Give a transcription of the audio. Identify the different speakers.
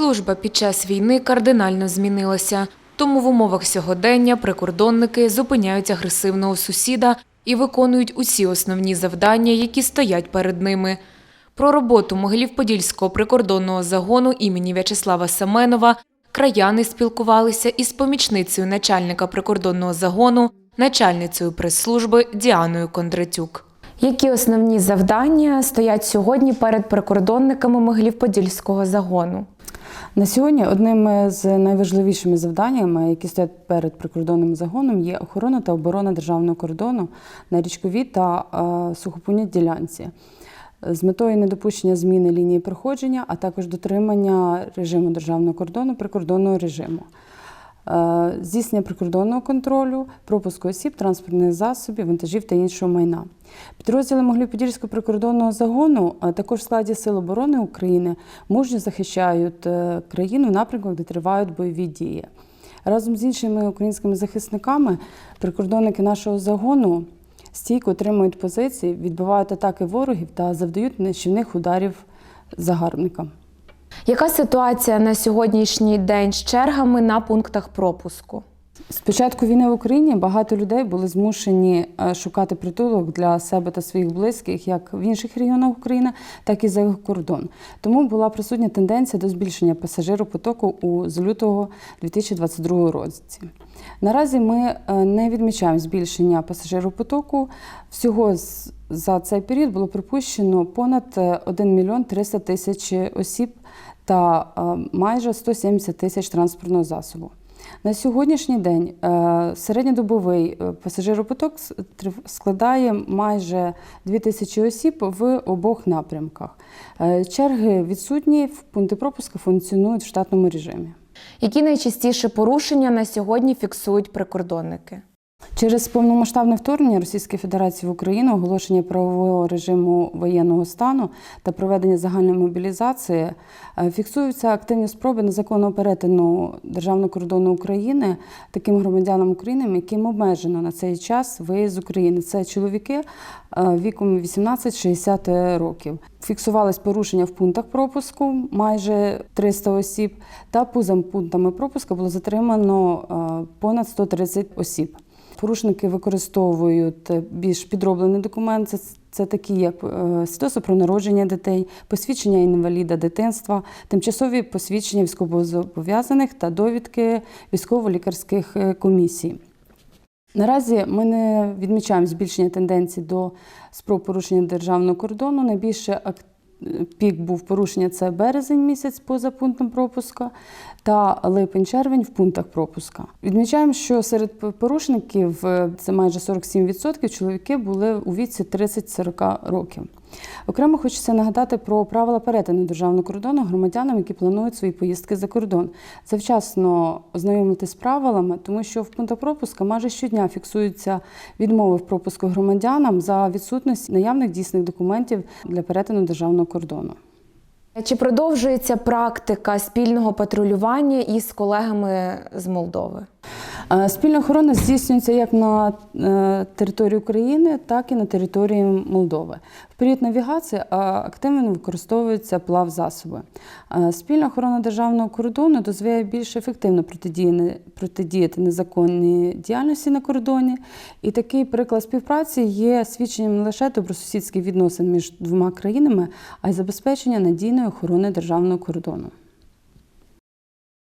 Speaker 1: Служба під час війни кардинально змінилася. Тому в умовах сьогодення прикордонники зупиняють агресивного сусіда і виконують усі основні завдання, які стоять перед ними. Про роботу Могилів-Подільського прикордонного загону імені В'ячеслава Семенова краяни спілкувалися із помічницею начальника прикордонного загону, начальницею прес-служби Діаною Кондратюк. Які основні завдання стоять сьогодні перед прикордонниками Могилів-Подільського загону?
Speaker 2: На сьогодні одним з найважливішими завданнями, які стоять перед прикордонним загоном, є охорона та оборона державного кордону на річковій та е, сухопутній ділянці з метою недопущення зміни лінії проходження, а також дотримання режиму державного кордону прикордонного режиму. Е, Здійснення прикордонного контролю, пропуску осіб, транспортних засобів, вантажів та іншого майна. Підрозділи Моглів-Подільського прикордонного загону, а також в складі Сил оборони України, мужньо захищають е, країну в напрямках, де тривають бойові дії. Разом з іншими українськими захисниками прикордонники нашого загону стійко отримують позиції, відбивають атаки ворогів та завдають нищівних ударів загарбникам.
Speaker 1: Яка ситуація на сьогоднішній день з чергами на пунктах пропуску?
Speaker 2: З початку війни в Україні багато людей були змушені е, шукати притулок для себе та своїх близьких як в інших регіонах України, так і за кордон. Тому була присутня тенденція до збільшення пасажиропотоку у з лютого 2022 році. Наразі ми е, не відмічаємо збільшення пасажиропотоку. Всього з- за цей період було припущено понад е, 1 мільйон 300 тисяч осіб та е, майже 170 тисяч транспортного засобу. На сьогоднішній день е, середньодобовий е, пасажиропоток складає майже 2 тисячі осіб в обох напрямках. Е, Черги відсутні, пункти пропуску функціонують в штатному режимі.
Speaker 1: Які найчастіше порушення на сьогодні фіксують прикордонники?
Speaker 2: Через повномасштабне вторгнення Російської Федерації в Україну, оголошення правового режиму воєнного стану та проведення загальної мобілізації е, фіксуються активні спроби незаконного перетину державного кордону України таким громадянам України, яким обмежено на цей час виїзд з України. Це чоловіки е, віком 18-60 років. Фіксувались порушення в пунктах пропуску майже 300 осіб, та поза пунктами пропуску було затримано е, понад 130 осіб. Порушники використовують е, більш підроблений документ. Це, це такі, як е, свідоцтво про народження дітей, посвідчення інваліда дитинства, тимчасові посвідчення військовозобов'язаних та довідки військово-лікарських е, комісій. Наразі ми не відмічаємо збільшення тенденцій до спроб порушення державного кордону. Найбільше ак- пік був порушення це березень місяць поза пунктом пропуска та липень-червень в пунктах пропуска. Відмічаємо, що серед порушників е, це майже 47% чоловіки були у віці 30-40 років. Окремо хочеться нагадати про правила перетину державного кордону громадянам, які планують свої поїздки за кордон. Завчасно ознайомитись з правилами, тому що в пунктах пропуска майже щодня фіксуються відмови в пропуску громадянам за відсутність наявних дійсних документів для перетину державного кордону.
Speaker 1: Чи продовжується практика спільного патрулювання із колегами з Молдови?
Speaker 2: Е, Спільна охорона здійснюється як на е, території України, так і на території Молдови. В період навігації е, активно використовуються плавзасоби. Спільна охорона державного кордону дозволяє більш ефективно протидіяти незаконній діяльності на кордоні. І такий приклад співпраці є свідченням не лише добросусідських відносин між двома країнами, а й забезпечення надійної охорони державного кордону.